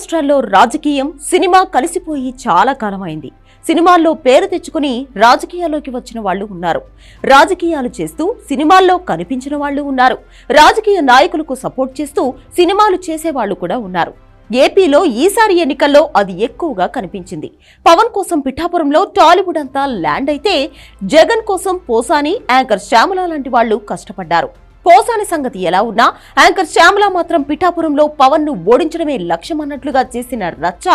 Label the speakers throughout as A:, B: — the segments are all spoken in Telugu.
A: రాష్ట్రాల్లో రాజకీయం సినిమా కలిసిపోయి చాలా కాలమైంది. సినిమాల్లో పేరు తెచ్చుకుని రాజకీయాల్లోకి వచ్చిన వాళ్ళు ఉన్నారు. రాజకీయాలు చేస్తూ సినిమాల్లో కనిపించిన వాళ్ళు ఉన్నారు. రాజకీయ నాయకులకు సపోర్ట్ చేస్తూ సినిమాలు చేసేవాళ్ళు కూడా ఉన్నారు. ఏపీలో ఈసారి ఎన్నికల్లో అది ఎక్కువగా కనిపించింది. పవన్ కోసం పిఠాపురంలో టాలీవుడ్ అంతా ల్యాండ్ అయితే జగన్ కోసం పోసాని యాంకర్ శ్యామల లాంటి వాళ్ళు కష్టపడ్డారు. పోసాని సంగతి ఎలా ఉన్నా యాంకర్ శ్యామల మాత్రం పిఠాపురంలో పవన్ను ఓడించడమే లక్ష్యం అన్నట్లుగా చేసిన రచ్చ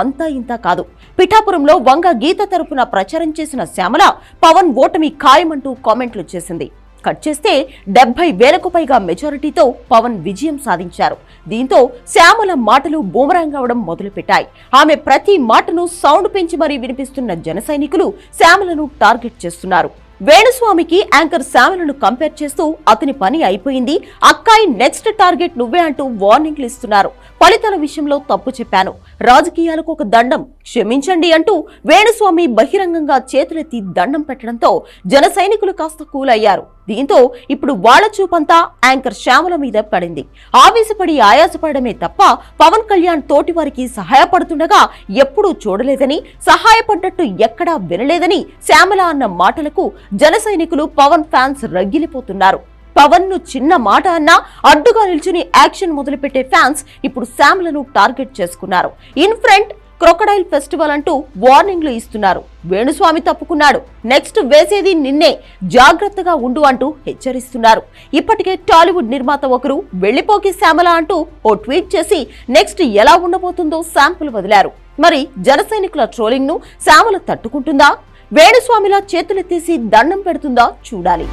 A: అంతా ఇంత కాదు. పిఠాపురంలో వంగ గీత తరపున ప్రచారం చేసిన శ్యామల పవన్ ఓటమి ఖాయమంటూ కామెంట్లు చేసింది. కట్ చేస్తే డెబ్బై వేలకు పైగా మెజారిటీతో పవన్ విజయం సాధించారు. దీంతో శ్యామల మాటలు బూమరాంగ్ అవడం మొదలుపెట్టాయి. ఆమె ప్రతి మాటను సౌండ్ పెంచి మరీ వినిపిస్తున్న జన సైనికులు శ్యామలను టార్గెట్ చేస్తున్నారు. వేణుస్వామికి యాంకర్ శ్యామలను కంపేర్ చేస్తూ అతని పని అయిపోయింది. అక్కాయి నెక్స్ట్ టార్గెట్ నువ్వే అంటూ వార్నింగ్లు ఇస్తున్నారు. ఫలితాల విషయంలో తప్పు చెప్పాను. రాజకీయాలకు ఒక దండం క్షమించండి అంటూ వేణుస్వామి బహిరంగంగా చేతులెత్తి దండం పెట్టడంతో జన సైనికులు కాస్త కూలయ్యారు. దీంతో ఇప్పుడు వాళ్ళ చూపంతా యాంకర్ శ్యామల మీద పడింది. ఆవేశపడి ఆయాసపడమే తప్ప పవన్ కళ్యాణ్ తోటి వారికి సహాయపడుతుండగా ఎప్పుడూ చూడలేదని సహాయపడ్డట్టు ఎక్కడా వినలేదని శ్యామల అన్న మాటలకు జన సైనికులు పవన్ ఫ్యాన్స్ రగిలిపోతున్నారు. పవన్ను చిన్న మాట అన్నా అడ్డుగా నిల్చుని యాక్షన్ మొదలుపెట్టే ఫ్యాన్స్ ఇప్పుడు శ్యామలను టార్గెట్ చేసుకున్నారు. ఇన్ ఫ్రంట్ క్రొకడైల్ ఫెస్టివల్ అంటూ వార్నింగ్లు ఇస్తున్నారు. వేణుస్వామి తప్పుకున్నాడు. నెక్స్ట్ వేసేది నిన్నే. జాగ్రత్తగా ఉండు అంటూ హెచ్చరిస్తున్నారు. ఇప్పటికే టాలీవుడ్ నిర్మాత ఒకరు వెళ్ళిపోకి శ్యామల అంటూ ఓ ట్వీట్ చేసి నెక్స్ట్ ఎలా ఉండబోతుందో శాంపుల్ వదిలారు. మరి జన సైనికుల ట్రోలింగ్ను శ్యామల తట్టుకుంటుందా? వేణుస్వామిలా చేతులెత్తేసి దండం పెడుతుందా చూడాలి